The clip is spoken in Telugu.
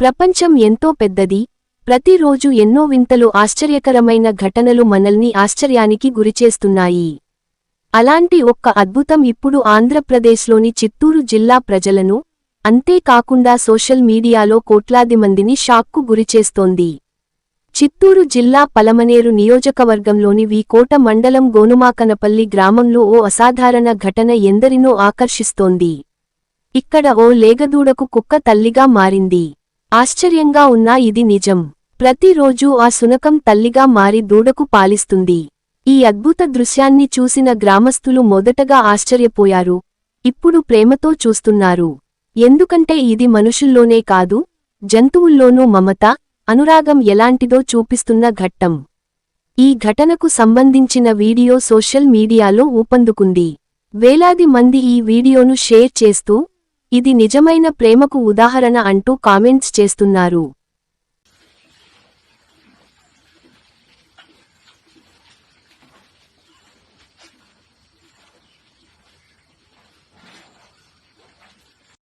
ప్రపంచం ఎంతో పెద్దది. ప్రతిరోజు ఎన్నో వింతలు ఆశ్చర్యకరమైన ఘటనలు మనల్ని ఆశ్చర్యానికి గురిచేస్తున్నాయి. అలాంటి ఒక్క అద్భుతం ఇప్పుడు ఆంధ్రప్రదేశ్లోని చిత్తూరు జిల్లా ప్రజలను అంతేకాకుండా సోషల్ మీడియాలో కోట్లాది మందిని షాక్కు గురిచేస్తోంది. చిత్తూరు జిల్లా పలమనేరు నియోజకవర్గంలోని వికోట మండలం గోనుమాకనపల్లి గ్రామంలో ఓ అసాధారణ ఘటన ఎందరినో ఆకర్షిస్తోంది. ఇక్కడ ఓ లేగదూడకు కుక్క తల్లిగా మారింది. ఆశ్చర్యంగా ఉన్నా ఇది నిజం. ప్రతిరోజూ ఆ సునకం తల్లిగా మారి దూడకు పాలిస్తుంది. ఈ అద్భుత దృశ్యాన్ని చూసిన గ్రామస్థులు మొదటగా ఆశ్చర్యపోయారు. ఇప్పుడు ప్రేమతో చూస్తున్నారు. ఎందుకంటే ఇది మనుషుల్లోనే కాదు జంతువుల్లోనూ మమత అనురాగం ఎలాంటిదో చూపిస్తున్న ఘట్టం. ఈ ఘటనకు సంబంధించిన వీడియో సోషల్ మీడియాలో ఊపందుకుంది. వేలాది మంది ఈ వీడియోను షేర్ చేస్తూ ఇది నిజమైన ప్రేమకు ఉదాహరణ అంటూ కామెంట్స్ చేస్తున్నారు.